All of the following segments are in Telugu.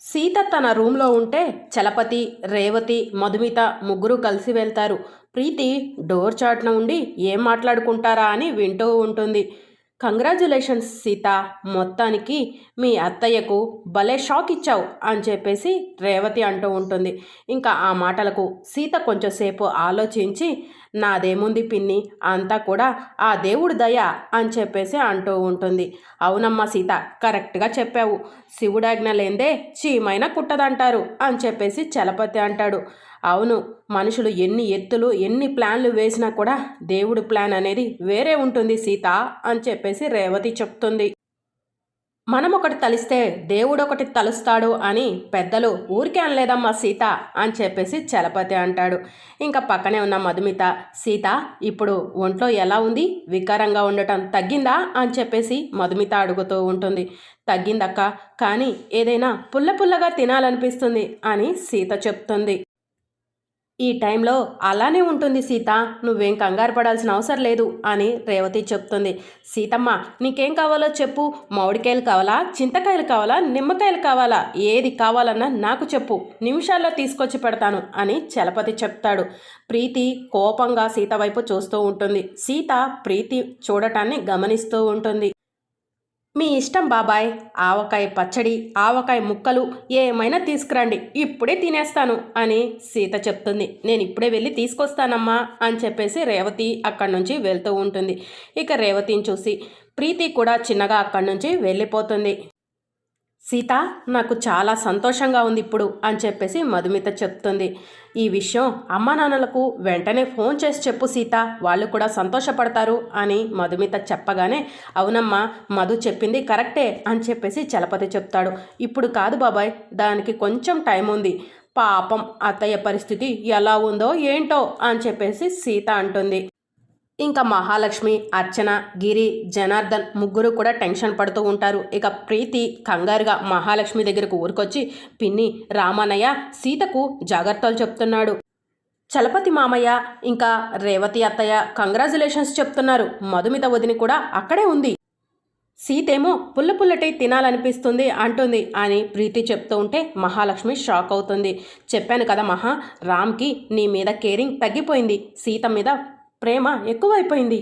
సీత తన రూమ్లో ఉంటే చలపతి రేవతి మధుమిత ముగ్గురు కలిసి వెళ్తారు. ప్రీతి డోర్ చాటున ఉండి ఏం మాట్లాడుకుంటారా అని వింటూ ఉంటుంది. కంగ్రాచులేషన్స్ సీత మొత్తానికి మీ అత్తయ్యకు భలే షాక్ ఇచ్చావు అని చెప్పేసి రేవతి అంటూ ఉంటుంది. ఇంకా ఆ మాటలకు సీత కొంచెంసేపు ఆలోచించి నాదేముంది పిన్ని? అంతా కూడా ఆ దేవుడి దయ అని చెప్పేసి అంటూ ఉంటుంది. అవునమ్మా సీత కరెక్ట్గా చెప్పావు. శివుడాజ్ఞ లేందే చీమైన కుట్టదంటారు అని చెప్పేసి చలపతి అంటాడు. అవును మనుషులు ఎన్ని ఎత్తులు ఎన్ని ప్లాన్లు వేసినా కూడా దేవుడి ప్లాన్ అనేది వేరే ఉంటుంది సీత అని చెప్పేసి రేవతి చెప్తుంది. మనం ఒకటి తలిస్తే దేవుడు ఒకటి తలుస్తాడు అని పెద్దలు ఊరికే అనలేదమ్మా సీత అని చెప్పేసి చలపతి అంటాడు. ఇంకా పక్కనే ఉన్న మధుమిత సీత ఇప్పుడు ఒంట్లో ఎలా ఉంది? వికారంగా ఉండటం తగ్గిందా? అని చెప్పేసి మధుమిత అడుగుతూ ఉంటుంది. తగ్గిందక్క కానీ ఏదైనా పుల్ల పుల్లగా తినాలనిపిస్తుంది అని సీత చెప్తుంది. ఈ టైంలో అలానే ఉంటుంది సీత నువ్వేం కంగారు పడాల్సిన అవసరం లేదు అని రేవతి చెప్తుంది. సీతమ్మ నీకేం కావాలో చెప్పు. మామిడికాయలు కావాలా? చింతకాయలు కావాలా? నిమ్మకాయలు కావాలా? ఏది కావాలన్నా నాకు చెప్పు. నిమిషాల్లో తీసుకొచ్చి పెడతాను అని చలపతి చెప్తాడు. ప్రీతి కోపంగా సీత వైపు చూస్తూ ఉంటుంది. సీత ప్రీతి చూడటాన్ని గమనిస్తూ ఉంటుంది. మీ ఇష్టం బాబాయ్. ఆవకాయ పచ్చడి ఆవకాయ ముక్కలు ఏమైనా తీసుకురండి. ఇప్పుడే తినేస్తాను అని సీత చెప్తుంది. నేను ఇప్పుడే వెళ్ళి తీసుకొస్తానమ్మా అని చెప్పేసి రేవతి అక్కడి నుంచి వెళ్తూ ఉంటుంది. ఇక రేవతిని చూసి ప్రీతి కూడా చిన్నగా అక్కడి నుంచి వెళ్ళిపోతుంది. సీత నాకు చాలా సంతోషంగా ఉంది ఇప్పుడు అని చెప్పేసి మధుమిత చెప్తుంది. ఈ విషయం అమ్మా నాన్నలకు వెంటనే ఫోన్ చేసి చెప్పు సీత వాళ్ళు కూడా సంతోషపడతారు అని మధుమిత చెప్పగానే అవునమ్మా మధు చెప్పింది కరెక్టే అని చెప్పేసి చలపతి చెప్తాడు. ఇప్పుడు కాదు బాబాయ్ దానికి కొంచెం టైం ఉంది. పాపం అత్తయ్య పరిస్థితి ఎలా ఉందో ఏంటో అని చెప్పేసి సీత అంటుంది. ఇంకా మహాలక్ష్మి అర్చన గిరి జనార్దన్ ముగ్గురు కూడా టెన్షన్ పడుతూ ఉంటారు. ఇక ప్రీతి కంగారుగా మహాలక్ష్మి దగ్గరకు ఊరుకొచ్చి పిన్ని రామన్నయ్య సీతకు జాగ్రత్తలు చెప్తున్నాడు. చలపతి మామయ్య ఇంకా రేవతి అత్తయ్య కంగ్రాచులేషన్స్ చెప్తున్నారు. మధుమిత వదిని కూడా అక్కడే ఉంది. సీతేమో పుల్ల పుల్లటి తినాలనిపిస్తుంది అంటుంది అని ప్రీతి చెప్తూ ఉంటే మహాలక్ష్మి షాక్ అవుతుంది. చెప్పాను కదా మహా రామ్కి నీ మీద కేరింగ్ తగ్గిపోయింది. సీత మీద ప్రేమ ఎక్కువైపోయింది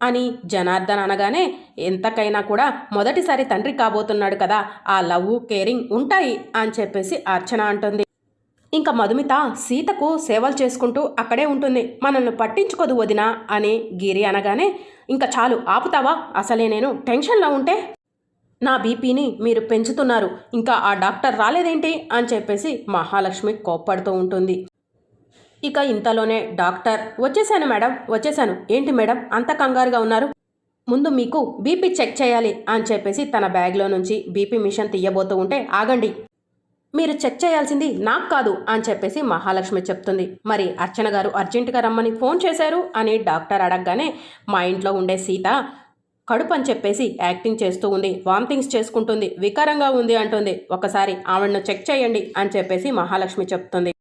అని జనార్దన్ అనగానే ఎంతకైనా కూడా మొదటిసారి తండ్రి కాబోతున్నాడు కదా ఆ లవ్ కేరింగ్ ఉంటాయి అని చెప్పేసి అర్చన అంటుంది. ఇంకా మధుమిత సీతకు సేవలు చేసుకుంటూ అక్కడే ఉంటుంది. మనల్ని పట్టించుకోదు వదినా అని గిరి అనగానే ఇంకా చాలు ఆపుతావా? అసలే నేను టెన్షన్లో ఉంటే నా బీపీని మీరు పెంచుతున్నారు. ఇంకా ఆ డాక్టర్ రాలేదేంటి? అని చెప్పేసి మహాలక్ష్మి కోప్పడుతూ ఉంటుంది. ఇక ఇంతలోనే డాక్టర్ వచ్చేసాను మేడం వచ్చేసాను ఏంటి మేడం అంత కంగారుగా ఉన్నారు? ముందు మీకు బీపీ చెక్ చేయాలి అని చెప్పేసి తన బ్యాగ్లో నుంచి బీపీ మిషన్ తీయబోతూ ఉంటే ఆగండి. మీరు చెక్ చేయాల్సింది నాకు కాదు అని చెప్పేసి మహాలక్ష్మి చెప్తుంది. మరి అర్చన గారు అర్జెంటుగా రమ్మని ఫోన్ చేశారు? అని డాక్టర్ అడగగానే మా ఇంట్లో ఉండే సీత కడుపు అని చెప్పేసి యాక్టింగ్ చేస్తూ ఉంది. వామిటింగ్స్ చేసుకుంటుంది వికారంగా ఉంది అంటుంది. ఒకసారి ఆవిడను చెక్ చేయండి అని చెప్పేసి మహాలక్ష్మి చెప్తుంది.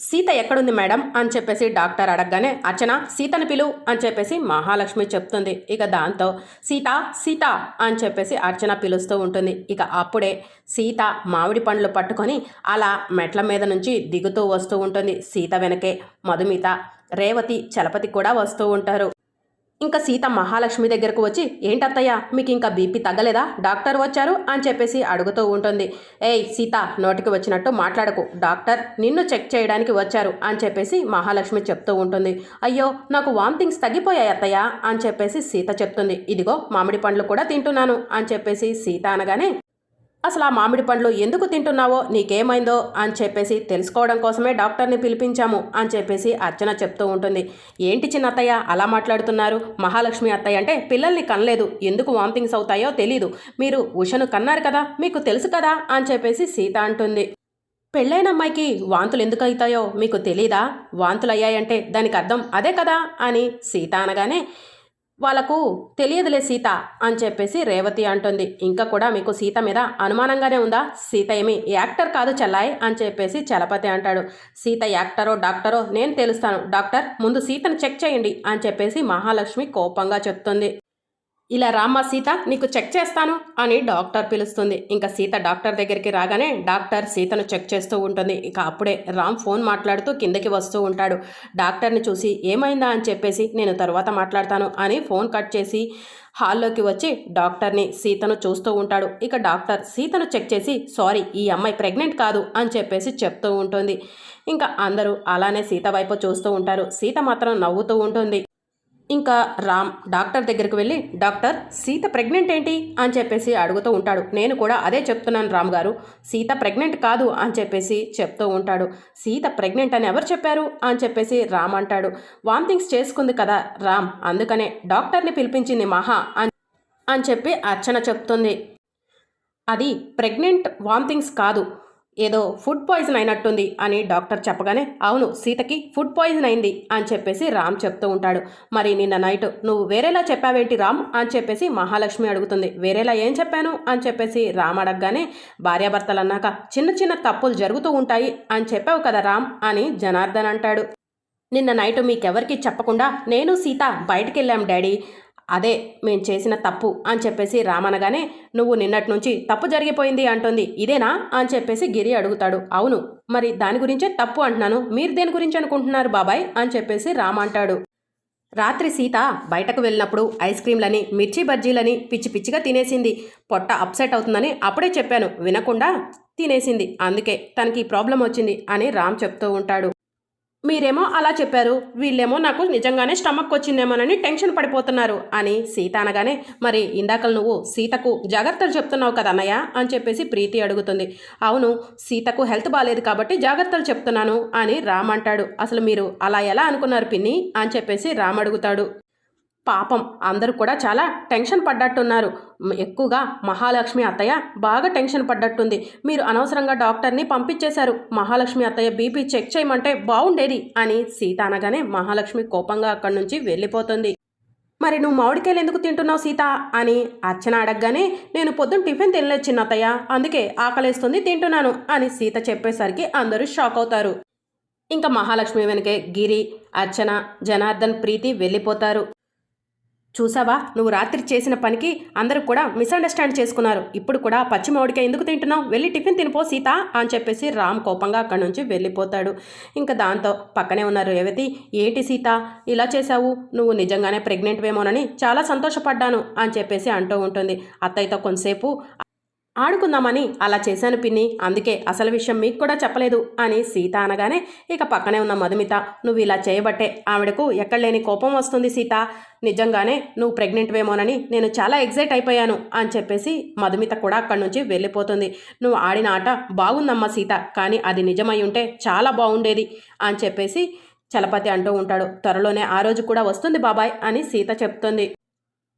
సీత ఎక్కడుంది మేడం? అని చెప్పేసి డాక్టర్ అడగగానే అర్చన సీతను పిలు అని చెప్పేసి మహాలక్ష్మి చెప్తుంది. ఇక దాంతో సీత సీత అని చెప్పేసి అర్చన పిలుస్తూ ఉంటుంది. ఇక అప్పుడే సీత మామిడి పండ్లు పట్టుకొని అలా మెట్ల మీద నుంచి దిగుతూ వస్తూ ఉంటుంది. సీత వెనకే మధుమిత రేవతి చలపతి కూడా వస్తూ ఉంటారు. ఇంకా సీత మహాలక్ష్మి దగ్గరకు వచ్చి ఏంటత్తయ్య మీకు ఇంకా బీపీ తగ్గలేదా? డాక్టర్ వచ్చారు అని చెప్పేసి అడుగుతూ ఉంటుంది. ఏయ్ సీత నోటికి వచ్చినట్టు మాట్లాడకు. డాక్టర్ నిన్ను చెక్ చేయడానికి వచ్చారు అని చెప్పేసి మహాలక్ష్మి చెప్తూ ఉంటుంది. అయ్యో నాకు వామిటింగ్స్ తగ్గిపోయాయి అత్తయ్య అని చెప్పేసి సీత చెప్తుంది. ఇదిగో మామిడి పండ్లు కూడా తింటున్నాను అని చెప్పేసి సీత అనగానే అసలు ఆ మామిడి పండ్లు ఎందుకు తింటున్నావో నీకేమైందో అని చెప్పేసి తెలుసుకోవడం కోసమే డాక్టర్ని పిలిపించాము అని చెప్పేసి అర్చన చెప్తూ ఉంటుంది. ఏంటి చిన్న అత్తయ్య? అలా మాట్లాడుతున్నారు. మహాలక్ష్మి అత్తయ్య అంటే పిల్లల్ని కనలేదు. ఎందుకు వామిటింగ్స్ అవుతాయో తెలీదు. మీరు ఉషను కన్నారు కదా? మీకు తెలుసు కదా? అని చెప్పేసి సీత అంటుంది. పెళ్ళైన అమ్మాయికి వాంతులు ఎందుకు అవుతాయో మీకు తెలీదా? వాంతులు అయ్యాయంటే దానికి అర్థం అదే కదా? అని సీత అనగానే వాళ్ళకు తెలియదులే సీత అని చెప్పేసి రేవతి అంటుంది. ఇంకా కూడా మీకు సీత మీద అనుమానంగానే ఉందా? సీత ఏమి యాక్టర్ కాదు చెల్లాయి అని చెప్పేసి చలపతి అంటాడు. సీత యాక్టరో డాక్టరో నేను తెలుస్తాను. డాక్టర్ ముందు సీతను చెక్ చేయండి అని చెప్పేసి మహాలక్ష్మి కోపంగా చెప్తుంది. ఇలా రామ్మ సీత నీకు చెక్ చేస్తాను అని డాక్టర్ పిలుస్తుంది. ఇంకా సీత డాక్టర్ దగ్గరికి రాగానే డాక్టర్ సీతను చెక్ చేస్తూ ఉంటుంది. ఇక అప్పుడే రామ్ ఫోన్ మాట్లాడుతూ కిందకి వస్తూ ఉంటాడు. డాక్టర్ని చూసి ఏమైందా అని చెప్పేసి నేను తర్వాత మాట్లాడతాను అని ఫోన్ కట్ చేసి హాల్లోకి వచ్చి డాక్టర్ని సీతను చూస్తూ ఉంటాడు. ఇక డాక్టర్ సీతను చెక్ చేసి సారీ ఈ అమ్మాయి ప్రెగ్నెంట్ కాదు అని చెప్పేసి చెప్తూ ఉంటుంది. ఇంకా అందరూ అలానే సీత వైపు చూస్తూ ఉంటారు. సీత మాత్రం నవ్వుతూ ఉంటుంది. ఇంకా రామ్ డాక్టర్ దగ్గరికి వెళ్ళి డాక్టర్ సీత ప్రెగ్నెంట్ ఏంటి? అని చెప్పేసి అడుగుతూ ఉంటాడు. నేను కూడా అదే చెప్తున్నాను రామ్ గారు. సీత ప్రెగ్నెంట్ కాదు అని చెప్పేసి చెప్తూ ఉంటాడు. సీత ప్రెగ్నెంట్ అని ఎవరు చెప్పారు? అని చెప్పేసి రామ్ అంటాడు. వామిటింగ్స్ చేసుకుంది కదా రామ్ అందుకనే డాక్టర్ని పిలిపించింది మహా అని అని చెప్పి అర్చన చెప్తుంది. అది ప్రెగ్నెంట్ వామిటింగ్స్ కాదు. ఏదో ఫుడ్ పాయిజన్ అయినట్టుంది అని డాక్టర్ చెప్పగానే అవును సీతకి ఫుడ్ పాయిజన్ అయింది అని చెప్పేసి రామ్ చెప్తూ ఉంటాడు. మరి నిన్న నైట్ నువ్వు వేరేలా చెప్పావేంటి రామ్? అని చెప్పేసి మహాలక్ష్మి అడుగుతుంది. వేరేలా ఏం చెప్పాను? అని చెప్పేసి రామ్ అడగగానే భార్యాభర్తలు అన్నాక చిన్న చిన్న తప్పులు జరుగుతూ ఉంటాయి అని చెప్పావు కదా రామ్ అని జనార్దన్ అంటాడు. నిన్న నైట్ మీకెవరికి చెప్పకుండా నేను సీత బయటకెళ్ళాం డాడీ. అదే మేము చేసిన తప్పు అని చెప్పేసి రామనగానే నువ్వు నిన్నటి నుంచి తప్పు జరిగిపోయింది అంటుంది. ఇదేనా? అని చెప్పేసి గిరి అడుగుతాడు. అవును మరి దాని గురించే తప్పు అంటున్నాను. మీరు దేని గురించి అనుకుంటున్నారు బాబాయ్? అని చెప్పేసి రామ అంటాడు. రాత్రి సీత బయటకు వెళ్ళినప్పుడు ఐస్ క్రీంలని మిర్చి బజ్జీలని పిచ్చి పిచ్చిగా తినేసింది. పొట్ట అప్సెట్ అవుతుందని అప్పుడే చెప్పాను. వినకుండా తినేసింది. అందుకే తనకి ఈ ప్రాబ్లం వచ్చింది అని రామ్ చెప్తూ ఉంటాడు. మీరేమో అలా చెప్పారు వీళ్ళేమో నాకు నిజంగానే స్టమక్ వచ్చిందేమోనని టెన్షన్ పడిపోతున్నారు అని సీత అనగానే మరి ఇందాకలు నువ్వు సీతకు జాగ్రత్తలు చెప్తున్నావు కదా అన్నయ్య? అని చెప్పేసి ప్రీతి అడుగుతుంది. అవును సీతకు హెల్త్ బాగాలేదు కాబట్టి జాగ్రత్తలు చెప్తున్నాను అని రామ్ అంటాడు. అసలు మీరు అలా ఎలా అనుకున్నారు పిన్ని? అని చెప్పేసి రామ్ అడుగుతాడు. పాపం. అందరూ కూడా చాలా టెన్షన్ పడ్డట్టున్నారు. ఎక్కువగా మహాలక్ష్మి అత్తయ్య బాగా టెన్షన్ పడ్డట్టుంది. మీరు అనవసరంగా డాక్టర్ని పంపించేశారు. మహాలక్ష్మి అత్తయ్య బీపీ చెక్ చేయమంటే బాగుండేది అని సీత అనగానే మహాలక్ష్మి కోపంగా అక్కడి నుంచి వెళ్ళిపోతుంది. మరి నువ్వు మామిడికాయలు ఎందుకు తింటున్నావు సీత? అని అర్చన అడగగానే నేను పొద్దున్న టిఫిన్ తినలేదు అత్తయ్య అందుకే ఆకలేస్తుంది తింటున్నాను అని సీత చెప్పేసరికి అందరూ షాక్ అవుతారు. ఇంకా మహాలక్ష్మి వెనకే గిరి అర్చన జనార్దన్ ప్రీతి వెళ్ళిపోతారు. చూసావా? నువ్వు రాత్రి చేసిన పనికి అందరూ కూడా మిస్అండర్స్టాండ్ చేసుకున్నారు. ఇప్పుడు కూడా పచ్చి మామిడికాయ ఎందుకు తింటున్నావు? వెళ్ళి టిఫిన్ తినిపో సీత అని చెప్పేసి రామ్ కోపంగా అక్కడి నుంచి వెళ్ళిపోతాడు. ఇంకా దాంతో పక్కనే ఉన్న రేవతి ఏటి సీత ఇలా చేశావు? నువ్వు నిజంగానే ప్రెగ్నెంట్ వేమోనని చాలా సంతోషపడ్డాను అని చెప్పేసి అంటూ ఉంటుంది. అత్తయ్యతో కొంతసేపు ఆడుకుందామని అలా చేశాను పిన్ని. అందుకే అసలు విషయం మీకు కూడా చెప్పలేదు అని సీత అనగానే ఇక పక్కనే ఉన్న మధుమిత నువ్వు ఇలా చేయబట్టే ఆవిడకు ఎక్కడలేని కోపం వస్తుంది సీత. నిజంగానే నువ్వు ప్రెగ్నెంట్ వేమోనని నేను చాలా ఎగ్జైట్ అయిపోయాను అని చెప్పేసి మధుమిత కూడా అక్కడి నుంచి వెళ్ళిపోతుంది. నువ్వు ఆడిన ఆట బాగుందమ్మా సీత కానీ అది నిజమై ఉంటే చాలా బాగుండేది అని చెప్పేసి చలపతి అంటూ ఉంటాడు. త్వరలోనే ఆ రోజు కూడా వస్తుంది బాబాయ్ అని సీత చెప్తుంది.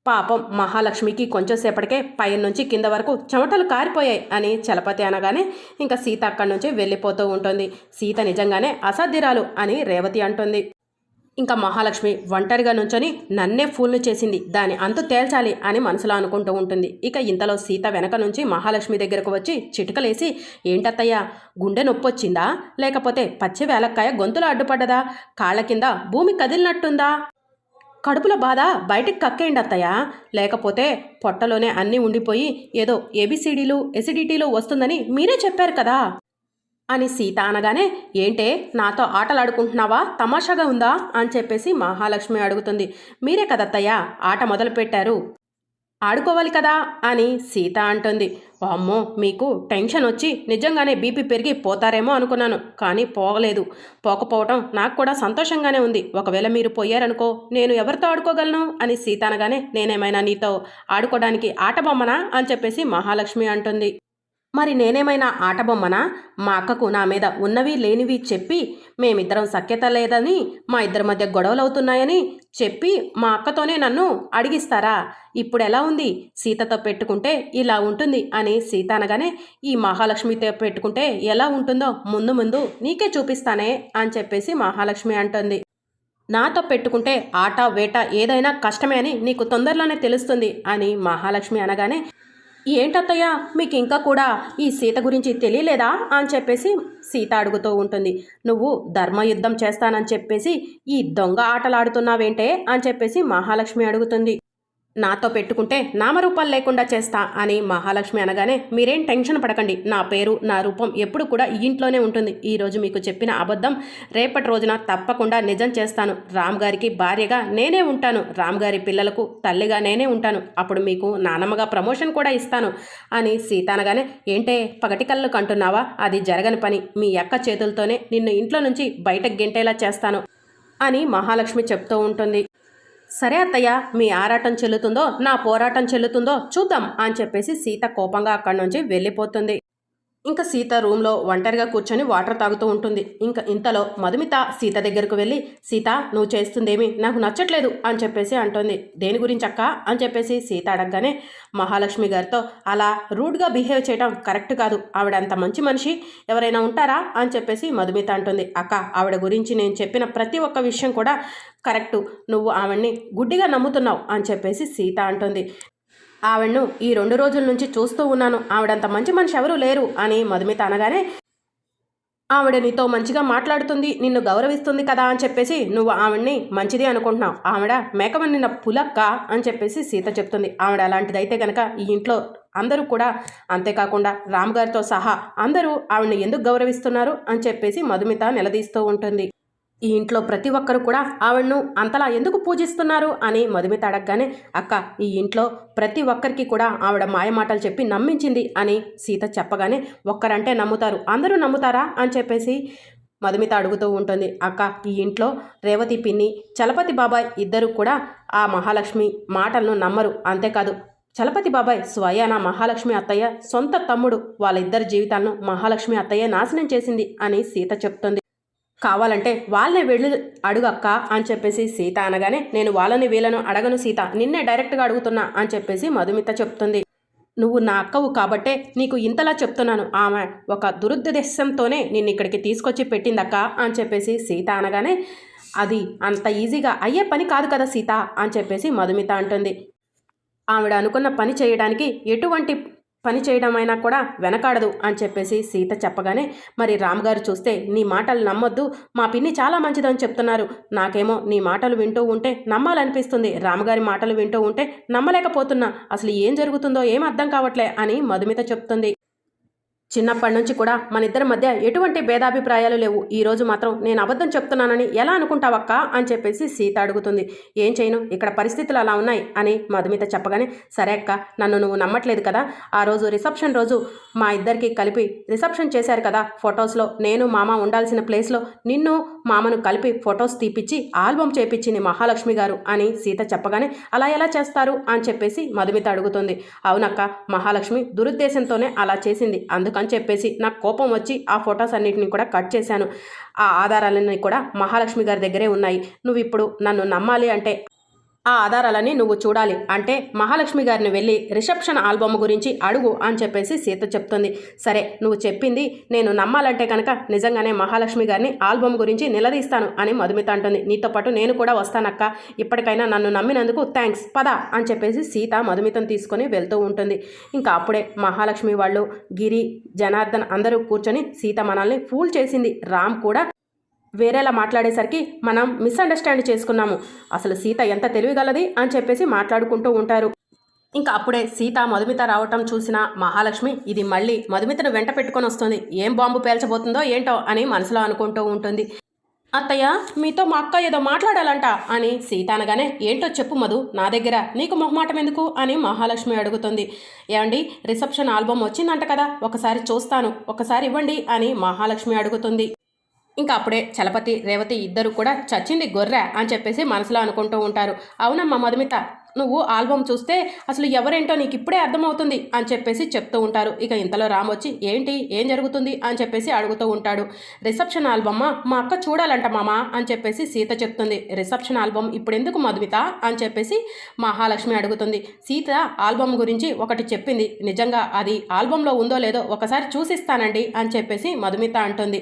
పాపం మహాలక్ష్మికి కొంచెం సేపటికే నుంచి కింద వరకు చెమటలు కారిపోయాయి అని చలపతి అనగానే ఇంకా సీత అక్కడి నుంచి వెళ్ళిపోతూ ఉంటుంది. సీత నిజంగానే అసాధ్యురాలు అని రేవతి అంటుంది. ఇంకా మహాలక్ష్మి ఒంటరిగా నుంచొని నన్నే ఫూల్ను చేసింది దాని అంతు తేల్చాలి అని మనసులో అనుకుంటూ ఉంటుంది. ఇక ఇంతలో సీత వెనక నుంచి మహాలక్ష్మి దగ్గరకు వచ్చి చిటుకలేసి ఏంటత్తయ్యా గుండె నొప్పి వచ్చిందా? లేకపోతే పచ్చి వేలక్కాయ గొంతులో అడ్డుపడ్డదా? కాళ్ళ కింద భూమి కదిలినట్టుందా? కడుపులో బాధ బయటికి కక్కేయండి అత్తయ్య. లేకపోతే పొట్టలోనే అన్నీ ఉండిపోయి ఏదో ఏబిసిడీలు ఎసిడిటీలు వస్తుందని మీరే చెప్పారు కదా. అని సీత అనగానే ఏంటే నాతో ఆటలాడుకుంటున్నావా? తమాషాగా ఉందా? అని చెప్పేసి మహాలక్ష్మి అడుగుతుంది. మీరే కదత్తయ్య ఆట మొదలుపెట్టారు. ఆడుకోవాలి కదా? అని సీత అంటుంది. అమ్మో మీకు టెన్షన్ వచ్చి నిజంగానే బీపీ పెరిగి పోతారేమో అనుకున్నాను కానీ పోగలేదు. పోకపోవటం నాకు కూడా సంతోషంగానే ఉంది. ఒకవేళ మీరు పోయారనుకో నేను ఎవరితో ఆడుకోగలను? అని సీత అనగానే నేనేమైనా నీతో ఆడుకోవడానికి ఆట బొమ్మనా? అని చెప్పేసి మహాలక్ష్మి అంటుంది. మరి నేనేమైనా ఆటబొమ్మనా మా అక్కకు నా మీద ఉన్నవి లేనివి చెప్పి మేమిద్దరం సఖ్యత లేదని మా ఇద్దరి మధ్య గొడవలు అవుతున్నాయని చెప్పి మా అక్కతోనే నన్ను అడిగిస్తారా? ఇప్పుడు ఎలా ఉంది? సీతతో పెట్టుకుంటే ఇలా ఉంటుంది అని సీత అనగానే ఈ మహాలక్ష్మితో పెట్టుకుంటే ఎలా ఉంటుందో ముందు ముందు నీకే చూపిస్తానే అని చెప్పేసి మహాలక్ష్మి అంటుంది. నాతో పెట్టుకుంటే ఆట వేట ఏదైనా కష్టమే అని నీకు తొందరలోనే తెలుస్తుంది అని మహాలక్ష్మి అనగానే ఏంటత్తయ్య మీకు ఇంకా కూడా ఈ సీత గురించి తెలియలేదా? అని చెప్పేసి సీత అడుగుతూ ఉంటుంది. నువ్వు ధర్మయుద్ధం చేస్తానని చెప్పేసి ఈ దొంగ ఆటలాడుతున్నావేంటే? అని చెప్పేసి మహాలక్ష్మి అడుగుతుంది. నాతో పెట్టుకుంటే నామరూపాలు లేకుండా చేస్తా అని మహాలక్ష్మి అనగానే మీరేం టెన్షన్ పడకండి. నా పేరు నా రూపం ఎప్పుడు కూడా ఈ ఇంట్లోనే ఉంటుంది. ఈరోజు మీకు చెప్పిన అబద్ధం రేపటి రోజున తప్పకుండా నిజం చేస్తాను. రామ్ గారికి భార్యగా నేనే ఉంటాను. రామ్ గారి పిల్లలకు తల్లిగా నేనే ఉంటాను. అప్పుడు మీకు నానమ్మగా ప్రమోషన్ కూడా ఇస్తాను. అని సీత అనగానే ఏంటే పగటి కళ్ళు కంటున్నావా? అది జరగని పని. మీ అక్క చేతులతోనే నిన్ను ఇంట్లో నుంచి బయటకు గెంటేలా చేస్తాను. అని మహాలక్ష్మి చెప్తూ ఉంటుంది. సరే అత్తయ్య మీ ఆరాటం చెల్లుతుందో నా పోరాటం చెల్లుతుందో చూద్దాం అని చెప్పేసి సీత కోపంగా అక్కడి నుంచి వెళ్ళిపోతుంది. ఇంకా సీత రూమ్లో ఒంటరిగా కూర్చొని వాటర్ తాగుతూ ఉంటుంది. ఇంకా ఇంతలో మధుమిత సీత దగ్గరకు వెళ్ళి సీత నువ్వు చేస్తుందేమి? నాకు నచ్చట్లేదు అని చెప్పేసి అంటుంది. దేని గురించి అక్క? అని చెప్పేసి సీత అడగగానే మహాలక్ష్మి గారితో అలా రూడ్గా బిహేవ్ చేయడం కరెక్ట్ కాదు. ఆవిడ అంత మంచి మనిషి. ఎవరైనా ఉంటారా? అని చెప్పేసి మధుమిత అంటుంది. అక్క ఆవిడ గురించి నేను చెప్పిన ప్రతి ఒక్క విషయం కూడా కరెక్టు. నువ్వు ఆవిడ్ని గుడ్డిగా నమ్ముతున్నావు అని చెప్పేసి సీత అంటుంది. ఆవిడను ఈ రెండు రోజుల నుంచి చూస్తూ ఉన్నాను. ఆవిడంత మంచి మనిషి ఎవరూ లేరు అని మధుమిత అనగానే ఆవిడ నీతో మంచిగా మాట్లాడుతుంది నిన్ను గౌరవిస్తుంది కదా అని చెప్పేసి నువ్వు ఆవిడ్ని మంచిది అనుకుంటున్నావు. ఆవిడ మేకమన్నిన పులక్క అని చెప్పేసి సీత చెప్తుంది. ఆవిడ అలాంటిదైతే కనుక ఈ ఇంట్లో అందరూ కూడా అంతేకాకుండా రామ్ గారితో సహా అందరూ ఆవిడని ఎందుకు గౌరవిస్తున్నారు అని చెప్పేసి మధుమిత నిలదీస్తూ ఉంటుంది. ఈ ఇంట్లో ప్రతి ఒక్కరు కూడా ఆవిడను అంతలా ఎందుకు పూజిస్తున్నారు అని మధుమిత అడగగానే అక్క ఈ ఇంట్లో ప్రతి ఒక్కరికి కూడా ఆవిడ మాయమాటలు చెప్పి నమ్మించింది అని సీత చెప్పగానే ఒక్కరంటే నమ్ముతారు. అందరూ నమ్ముతారా? అని చెప్పేసి మధుమిత అడుగుతూ ఉంటుంది. అక్క ఈ ఇంట్లో రేవతి పిన్ని చలపతి బాబాయ్ ఇద్దరు కూడా ఆ మహాలక్ష్మి మాటలను నమ్మరు. అంతేకాదు చలపతి బాబాయ్ స్వయాన మహాలక్ష్మి అత్తయ్య సొంత తమ్ముడు వాళ్ళిద్దరి జీవితాలను మహాలక్ష్మి అత్తయ్య నాశనం చేసింది అని సీత చెప్తుంది. కావాలంటే వాళ్ళని వెళ్ళి అడుగక్క అని చెప్పేసి సీత అనగానే నేను వాళ్ళని వీళ్ళను అడగను సీత నిన్నే డైరెక్ట్గా అడుగుతున్నా అని చెప్పేసి మధుమిత చెప్తుంది. నువ్వు నా అక్కవు కాబట్టే నీకు ఇంతలా చెప్తున్నాను. ఆమె ఒక దురుద్దేశంతోనే నిన్ను ఇక్కడికి తీసుకొచ్చి పెట్టిందక్క అని చెప్పేసి సీత అనగానే అది అంత ఈజీగా అయ్యే పని కాదు కదా సీత అని చెప్పేసి మధుమిత అంటుంది. ఆవిడ అనుకున్న పని చేయడానికి ఎటువంటి పని చేయడమైనా కూడా వెనకాడదు అని చెప్పేసి సీత చెప్పగానే మరి రామ్గారు చూస్తే నీ మాటలు నమ్మొద్దు. మా పిన్ని చాలా మంచిదని చెప్తున్నారు. నాకేమో నీ మాటలు వింటూ ఉంటే నమ్మాలనిపిస్తుంది. రామగారి మాటలు వింటూ ఉంటే నమ్మలేకపోతున్నా. అసలు ఏం జరుగుతుందో ఏం అర్థం కావట్లే అని మధుమిత చెప్తుంది. చిన్నప్పటి నుంచి కూడా మన ఇద్దరి మధ్య ఎటువంటి భేదాభిప్రాయాలు లేవు. ఈ రోజు మాత్రం నేను అబద్ధం చెప్తున్నానని ఎలా అనుకుంటావక్క? అని చెప్పేసి సీత అడుగుతుంది. ఏం చేయను? ఇక్కడ పరిస్థితులు అలా ఉన్నాయి అని మధుమిత చెప్పగానే సరే అక్క నన్ను నువ్వు నమ్మట్లేదు కదా. ఆ రోజు రిసెప్షన్ రోజు మా ఇద్దరికి కలిపి రిసెప్షన్ చేశారు కదా ఫొటోస్లో. నేను మామ ఉండాల్సిన ప్లేస్లో నిన్ను మామను కలిపి ఫొటోస్ తీపిచ్చి ఆల్బమ్ చేపించింది మహాలక్ష్మి గారు అని సీత చెప్పగానే అలా ఎలా చేస్తారు? అని చెప్పేసి మధుమిత అడుగుతుంది. అవునక్క మహాలక్ష్మి దురుద్దేశంతోనే అలా చేసింది. అందుకని చెప్పేసి నాకు కోపం వచ్చి ఆ ఫొటోస్ అన్నిటిని కూడా కట్ చేశాను. ఆ ఆధారాలన్నీ కూడా మహాలక్ష్మి గారి దగ్గరే ఉన్నాయి. నువ్వు ఇప్పుడు నన్ను నమ్మాలి అంటే ఆ ఆధారాలని నువ్వు చూడాలి. అంటే మహాలక్ష్మి గారిని వెళ్ళి రిసెప్షన్ ఆల్బమ్ గురించి అడుగు అని చెప్పేసి సీత చెప్తుంది. సరే నువ్వు చెప్పింది నేను నమ్మాలంటే కనుక నిజంగానే మహాలక్ష్మి గారిని ఆల్బమ్ గురించి నిలదీస్తాను అని మధుమిత అంటుంది. నీతో పాటు నేను కూడా వస్తానక్క. ఇప్పటికైనా నన్ను నమ్మినందుకు థ్యాంక్స్. పద అని చెప్పేసి సీత మధుమితం తీసుకొని వెళ్తూ ఉంటుంది. ఇంకా అప్పుడే మహాలక్ష్మి వాళ్ళు గిరి జనార్దన్ అందరూ కూర్చొని సీత మనల్ని ఫూల్ చేసింది. రామ్ కూడా వేరేలా మాట్లాడేసరికి మనం మిస్అండర్స్టాండ్ చేసుకున్నాము. అసలు సీత ఎంత తెలివిగలది అని చెప్పేసి మాట్లాడుకుంటూ ఉంటారు. ఇంకా అప్పుడే సీత మధుమిత రావటం చూసిన మహాలక్ష్మి ఇది మళ్ళీ మధుమితను వెంట పెట్టుకొని వస్తుంది. ఏం బాంబు పేల్చబోతుందో ఏంటో అని మనసులో అనుకుంటూ ఉంటుంది. అత్తయ్య మీతో మా అక్క ఏదో మాట్లాడాలంట అని సీత అనగానే ఏంటో చెప్పు మధు నా దగ్గర నీకు మొహమాటం ఎందుకు? అని మహాలక్ష్మి అడుగుతుంది. ఏమండి రిసెప్షన్ ఆల్బమ్ వచ్చిందంట కదా ఒకసారి చూస్తాను ఒకసారి ఇవ్వండి అని మహాలక్ష్మి అడుగుతుంది. ఇంకా అప్పుడే చలపతి రేవతి ఇద్దరు కూడా చచ్చింది గొర్రె అని చెప్పేసి మనసులో అనుకుంటూ ఉంటారు. అవునమ్మా మధుమిత నువ్వు ఆల్బమ్ చూస్తే అసలు ఎవరేంటో నీకు ఇప్పుడే అర్థమవుతుంది అని చెప్పేసి చెప్తూ ఉంటారు. ఇక ఇంతలో రామ్ వచ్చి ఏంటి? ఏం జరుగుతుంది? అని చెప్పేసి అడుగుతూ ఉంటాడు. రిసెప్షన్ ఆల్బమ్మా? మా అక్క చూడాలంట మామా? అని చెప్పేసి సీత చెప్తుంది. రిసెప్షన్ ఆల్బమ్ ఇప్పుడు ఎందుకు మధుమిత? అని చెప్పేసి మహాలక్ష్మి అడుగుతుంది. సీత ఆల్బమ్ గురించి ఒకటి చెప్పింది. నిజంగా అది ఆల్బంలో ఉందో లేదో ఒకసారి చూసిస్తానండి అని చెప్పేసి మధుమిత అంటుంది.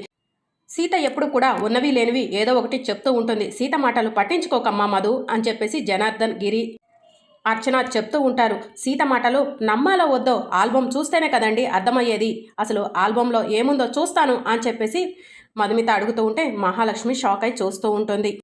సీత ఎప్పుడు కూడా ఉన్నవి లేనివి ఏదో ఒకటి చెప్తూ ఉంటుంది. సీత మాటలు పట్టించుకోకమ్మా మధు అని చెప్పేసి జనార్దన్ గిరి అర్చన చెప్తూ ఉంటారు. సీత మాటలు నమ్మాలో వద్దో ఆల్బమ్ చూస్తేనే కదండి అర్థమయ్యేది. అసలు ఆల్బంలో ఏముందో చూస్తాను అని చెప్పేసి మధుమిత అడుగుతూ ఉంటే మహాలక్ష్మి షాక్ అయి చూస్తూ ఉంటుంది.